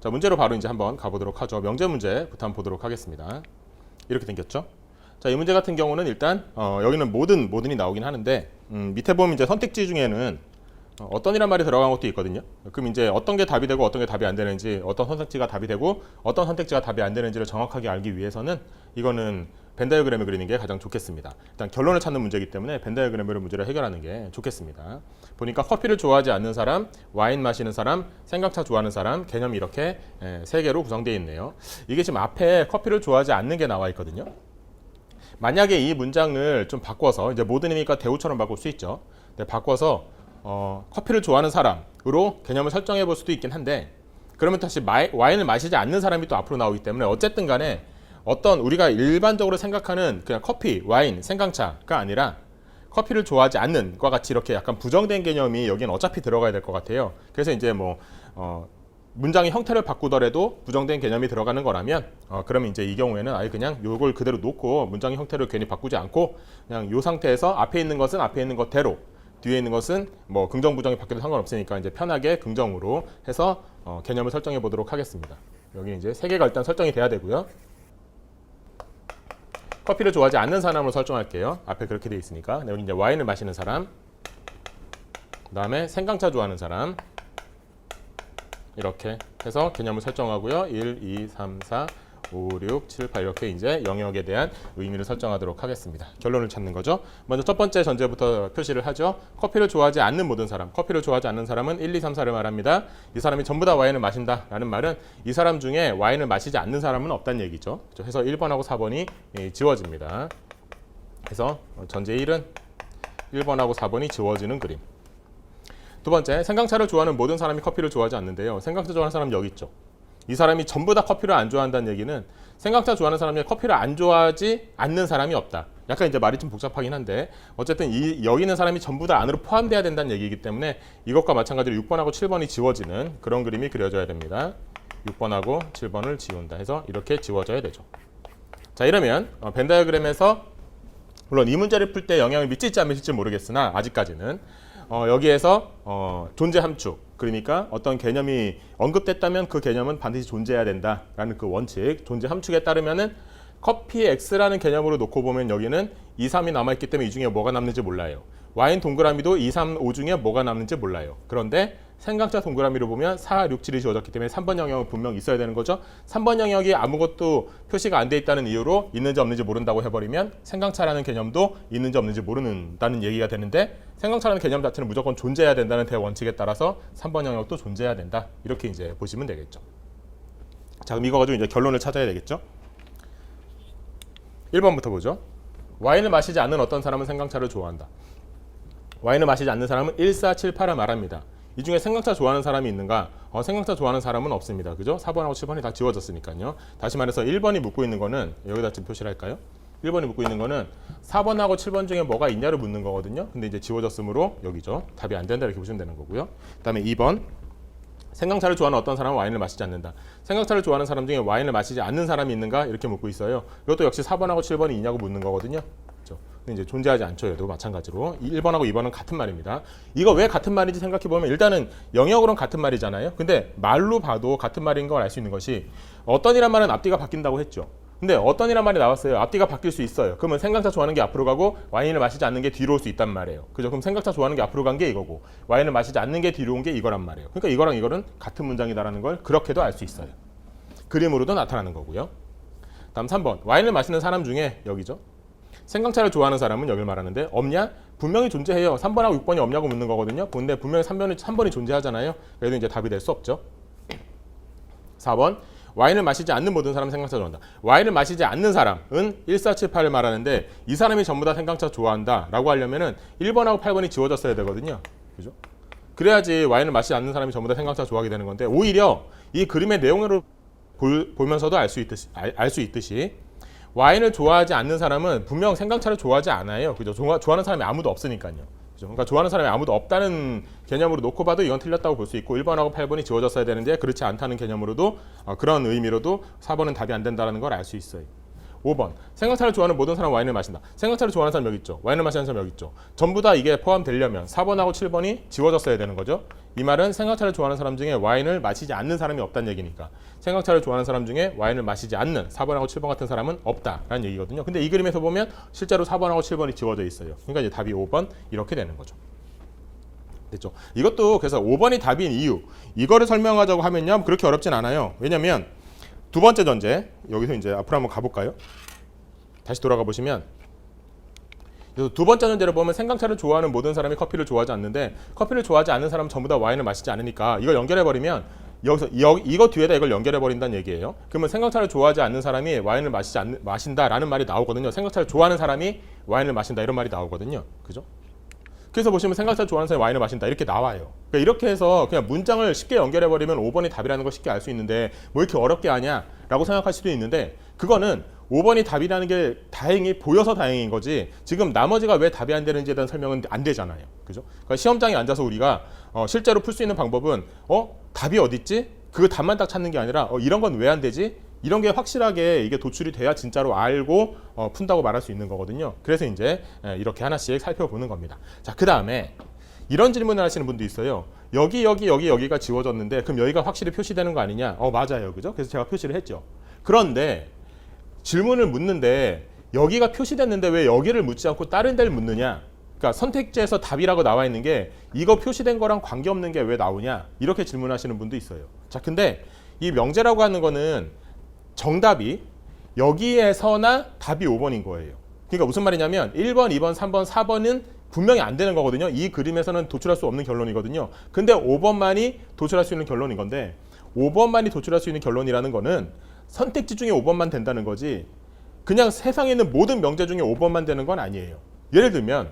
자, 문제로 바로 이제 한번 가보도록 하죠. 명제 문제부터 한번 보도록 하겠습니다. 이렇게 생겼죠. 자, 이 문제 같은 경우는 일단 어, 여기는 모든 모든이 나오긴 하는데 음, 밑에 보면 이제 선택지 중에는 어, 어떤이란 말이 들어간 것도 있거든요. 그럼 이제 어떤 게 답이 되고 어떤 게 답이 안 되는지, 어떤 선택지가 답이 되고 어떤 선택지가 답이 안 되는지를 정확하게 알기 위해서는 이거는 벤 다이어그램을 그리는 게 가장 좋겠습니다. 일단 결론을 찾는 문제이기 때문에 벤 다이어그램으로 문제를 해결하는 게 좋겠습니다. 보니까 커피를 좋아하지 않는 사람, 와인 마시는 사람, 생강차 좋아하는 사람 개념이 이렇게 예, 세 개로 구성되어 있네요. 이게 지금 앞에 커피를 좋아하지 않는 게 나와 있거든요. 만약에 이 문장을 좀 바꿔서 이제 모든이니까 대우처럼 바꿀 수 있죠. 네, 바꿔서 어, 커피를 좋아하는 사람으로 개념을 설정해 볼 수도 있긴 한데 그러면 다시 마이, 와인을 마시지 않는 사람이 또 앞으로 나오기 때문에 어쨌든 간에 어떤 우리가 일반적으로 생각하는 그냥 커피, 와인, 생강차가 아니라 커피를 좋아하지 않는 과 같이 이렇게 약간 부정된 개념이 여기는 어차피 들어가야 될 것 같아요. 그래서 이제 뭐 어, 문장의 형태를 바꾸더라도 부정된 개념이 들어가는 거라면 어, 그러면 이제 이 경우에는 아예 그냥 요걸 그대로 놓고 문장의 형태를 괜히 바꾸지 않고 그냥 요 상태에서 앞에 있는 것은 앞에 있는 것대로 뒤에 있는 것은 뭐 긍정 부정이 바뀌어도 상관없으니까 이제 편하게 긍정으로 해서 어, 개념을 설정해 보도록 하겠습니다. 여기 이제 세 개가 일단 설정이 돼야 되고요. 커피를 좋아하지 않는 사람으로 설정할게요. 앞에 그렇게 돼 있으니까. 네, 이제 와인을 마시는 사람. 그다음에 생강차 좋아하는 사람. 이렇게 해서 개념을 설정하고요. 1, 2, 3, 4, 5, 6, 7, 8 이렇게 이제 영역에 대한 의미를 설정하도록 하겠습니다. 결론을 찾는 거죠. 먼저 첫 번째 전제부터 표시를 하죠. 커피를 좋아하지 않는 모든 사람. 커피를 좋아하지 않는 사람은 1, 2, 3, 4를 말합니다. 이 사람이 전부 다 와인을 마신다라는 말은 이 사람 중에 와인을 마시지 않는 사람은 없다는 얘기죠. 그렇죠? 해서 1번하고 4번이 예, 지워집니다. 그래서 전제 1은 1번하고 4번이 지워지는 그림. 두 번째, 생강차를 좋아하는 모든 사람이 커피를 좋아하지 않는데요. 생강차 좋아하는 사람 여기 있죠. 이 사람이 전부 다 커피를 안 좋아한다는 얘기는 생강차 좋아하는 사람 중에 커피를 안 좋아하지 않는 사람이 없다. 약간 이제 말이 좀 복잡하긴 한데 어쨌든 이 여기 있는 사람이 전부 다 안으로 포함돼야 된다는 얘기이기 때문에 이것과 마찬가지로 6번하고 7번이 지워지는 그런 그림이 그려져야 됩니다. 6번하고 7번을 지운다 해서 이렇게 지워져야 되죠. 자 이러면 어, 벤 다이어그램에서 물론 이 문제를 풀 때 영향을 미칠지 안 미칠지 모르겠으나 아직까지는 어, 여기에서 어, 존재 함축 그러니까 어떤 개념이 언급됐다면 그 개념은 반드시 존재해야 된다라는 그 원칙 존재 함축에 따르면은 커피 X라는 개념으로 놓고 보면 여기는 2, 3이 남아있기 때문에 이 중에 뭐가 남는지 몰라요. 와인 동그라미도 2, 3, 5 중에 뭐가 남는지 몰라요. 그런데 생강차 동그라미로 보면 4, 6, 7이 지워졌기 때문에 3번 영역은 분명 있어야 되는 거죠. 3번 영역이 아무것도 표시가 안 돼 있다는 이유로 있는지 없는지 모른다고 해버리면 생강차라는 개념도 있는지 없는지 모르는다는 얘기가 되는데 생강차라는 개념 자체는 무조건 존재해야 된다는 대원칙에 따라서 3번 영역도 존재해야 된다. 이렇게 이제 보시면 되겠죠. 자, 그럼 이거 가지고 이제 결론을 찾아야 되겠죠. 1번부터 보죠. 와인을 마시지 않는 어떤 사람은 생강차를 좋아한다. 와인을 마시지 않는 사람은 1, 4, 7, 8을 말합니다. 이 중에 생강차 좋아하는 사람이 있는가? 어, 생강차 좋아하는 사람은 없습니다. 그죠? 4번하고 7번이 다 지워졌으니까요. 다시 말해서 1번이 묻고 있는 거는 여기다 지금 표시를 할까요? 1번이 묻고 있는 거는 4번하고 7번 중에 뭐가 있냐를 묻는 거거든요. 근데 이제 지워졌으므로 여기죠. 답이 안 된다 이렇게 보시면 되는 거고요. 그다음에 2번 생강차를 좋아하는 어떤 사람은 와인을 마시지 않는다. 생강차를 좋아하는 사람 중에 와인을 마시지 않는 사람이 있는가? 이렇게 묻고 있어요. 이것도 역시 4번하고 7번이 있냐고 묻는 거거든요. 이제 존재하지 않죠. 얘도 마찬가지로. 1번하고 2번은 같은 말입니다. 이거 왜 같은 말인지 생각해 보면 일단은 영역으로는 같은 말이잖아요. 근데 말로 봐도 같은 말인 걸 알 수 있는 것이 어떤이란 말은 앞뒤가 바뀐다고 했죠. 근데 어떤이란 말이 나왔어요. 앞뒤가 바뀔 수 있어요. 그러면 생강차 좋아하는 게 앞으로 가고 와인을 마시지 않는 게 뒤로 올 수 있단 말이에요. 그죠? 그럼 생강차 좋아하는 게 앞으로 간 게 이거고 와인을 마시지 않는 게 뒤로 온 게 이거란 말이에요. 그러니까 이거랑 이거는 같은 문장이다라는 걸 그렇게도 알 수 있어요. 그림으로도 나타나는 거고요. 다음 3번. 와인을 마시는 사람 중에 여기죠. 생강차를 좋아하는 사람은 여기를 말하는데 없냐? 분명히 존재해요. 3번하고 6번이 없냐고 묻는 거거든요. 근데 분명히 3번이 3번이 존재하잖아요. 그래도 이제 답이 될 수 없죠. 4번. 와인을 마시지 않는 모든 사람은 생강차 좋아한다. 와인을 마시지 않는 사람은 1478을 말하는데 이 사람이 전부 다 생강차 좋아한다 라고 하려면은 1번하고 8번이 지워졌어야 되거든요. 그죠? 그래야지 와인을 마시지 않는 사람이 전부 다 생강차 좋아하게 되는 건데 오히려 이 그림의 내용으로 볼, 보면서도 알 수 있듯이 알수 있듯이 와인을 좋아하지 않는 사람은 분명 생강차를 좋아하지 않아요. 그죠? 좋아, 좋아하는 사람이 아무도 없으니까요. 그죠? 그러니까 좋아하는 사람이 아무도 없다는 개념으로 놓고 봐도 이건 틀렸다고 볼 수 있고 1번하고 8번이 지워졌어야 되는데 그렇지 않다는 개념으로도 어, 그런 의미로도 4번은 답이 안 된다는 걸 알 수 있어요. 5번 생강차를 좋아하는 모든 사람 와인을 마신다. 생강차를 좋아하는 사람 여기 있죠. 와인을 마시는 사람 여기 있죠. 전부 다 이게 포함되려면 4번하고 7번이 지워졌어야 되는 거죠. 이 말은 생강차를 좋아하는 사람 중에 와인을 마시지 않는 사람이 없다는 얘기니까 생강차를 좋아하는 사람 중에 와인을 마시지 않는 4번하고 7번 같은 사람은 없다라는 얘기거든요. 근데 이 그림에서 보면 실제로 4번하고 7번이 지워져 있어요. 그러니까 이제 답이 5번 이렇게 되는 거죠. 됐죠. 이것도 그래서 5번이 답인 이유 이거를 설명하자고 하면요 그렇게 어렵진 않아요. 왜냐면 두 번째 전제 여기서 이제 앞으로 한번 가볼까요? 다시 돌아가 보시면 두 번째 전제를 보면 생강차를 좋아하는 모든 사람이 커피를 좋아하지 않는데 커피를 좋아하지 않는 사람은 전부 다 와인을 마시지 않으니까 이걸 연결해 버리면 여기서 여, 이거 뒤에다 이걸 연결해 버린다는 얘기예요. 그러면 생강차를 좋아하지 않는 사람이 와인을 마시지 않는 마신다라는 말이 나오거든요. 생강차를 좋아하는 사람이 와인을 마신다 이런 말이 나오거든요. 그죠? 그래서 보시면 생강차 좋아하는 사람이 와인을 마신다 이렇게 나와요. 그러니까 이렇게 해서 그냥 문장을 쉽게 연결해 버리면 5번이 답이라는 걸 쉽게 알 수 있는데 뭐 이렇게 어렵게 하냐라고 생각할 수도 있는데 그거는 5번이 답이라는 게 다행히 보여서 다행인 거지 지금 나머지가 왜 답이 안 되는지에 대한 설명은 안 되잖아요. 그죠? 그러니까 시험장에 앉아서 우리가 어, 실제로 풀 수 있는 방법은 어 답이 어디 있지? 그 답만 딱 찾는 게 아니라 어, 이런 건 왜 안 되지? 이런 게 확실하게 이게 도출이 돼야 진짜로 알고 어, 푼다고 말할 수 있는 거거든요. 그래서 이제 예, 이렇게 하나씩 살펴보는 겁니다. 자, 그 다음에 이런 질문을 하시는 분도 있어요. 여기 여기 여기 여기가 지워졌는데 그럼 여기가 확실히 표시되는 거 아니냐? 어 맞아요, 그죠? 그래서 제가 표시를 했죠. 그런데 질문을 묻는데 여기가 표시됐는데 왜 여기를 묻지 않고 다른 데를 묻느냐? 그러니까 선택지에서 답이라고 나와 있는 게 이거 표시된 거랑 관계없는 게 왜 나오냐? 이렇게 질문하시는 분도 있어요. 자, 근데 이 명제라고 하는 거는 정답이 여기에서나 답이 5번인 거예요. 그러니까 무슨 말이냐면 1번, 2번, 3번, 4번은 분명히 안 되는 거거든요. 이 그림에서는 도출할 수 없는 결론이거든요. 근데 5번만이 도출할 수 있는 결론인 건데 5번만이 도출할 수 있는 결론이라는 거는 선택지 중에 5번만 된다는 거지 그냥 세상에 있는 모든 명제 중에 5번만 되는 건 아니에요. 예를 들면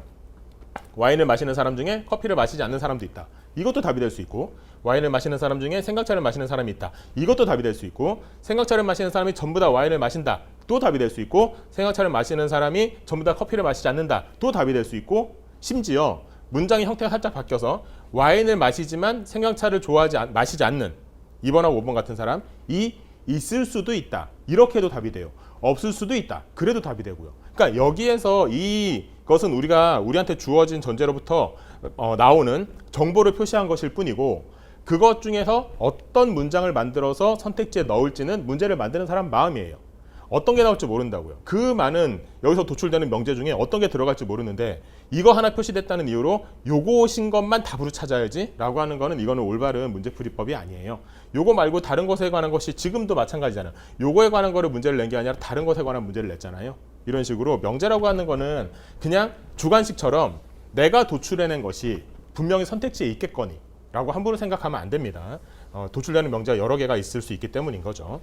와인을 마시는 사람 중에 커피를 마시지 않는 사람도 있다. 이것도 답이 될 수 있고 와인을 마시는 사람 중에 생강차를 마시는 사람이 있다. 이것도 답이 될 수 있고 생강차를 마시는 사람이 전부 다 와인을 마신다. 또 답이 될 수 있고 생강차를 마시는 사람이 전부 다 커피를 마시지 않는다. 또 답이 될 수 있고 심지어 문장의 형태가 살짝 바뀌어서 와인을 마시지만 생강차를 좋아하지 않, 마시지 않는 2번하고 5번 같은 사람 이 있을 수도 있다. 이렇게도 답이 돼요. 없을 수도 있다. 그래도 답이 되고요. 그러니까 여기에서 이 것은 우리가 우리한테 주어진 전제로부터 어, 나오는 정보를 표시한 것일 뿐이고 그것 중에서 어떤 문장을 만들어서 선택지에 넣을지는 문제를 만드는 사람 마음이에요. 어떤 게 나올지 모른다고요. 그 많은 여기서 도출되는 명제 중에 어떤 게 들어갈지 모르는데 이거 하나 표시됐다는 이유로 요것인 것만 답으로 찾아야지 라고 하는 거는 이거는 올바른 문제풀이법이 아니에요. 요거 말고 다른 것에 관한 것이 지금도 마찬가지잖아요. 요거에 관한 거를 문제를 낸 게 아니라 다른 것에 관한 문제를 냈잖아요. 이런 식으로 명제라고 하는 거는 그냥 주관식처럼 내가 도출해낸 것이 분명히 선택지에 있겠거니 라고 함부로 생각하면 안 됩니다. 어, 도출되는 명제가 여러 개가 있을 수 있기 때문인 거죠.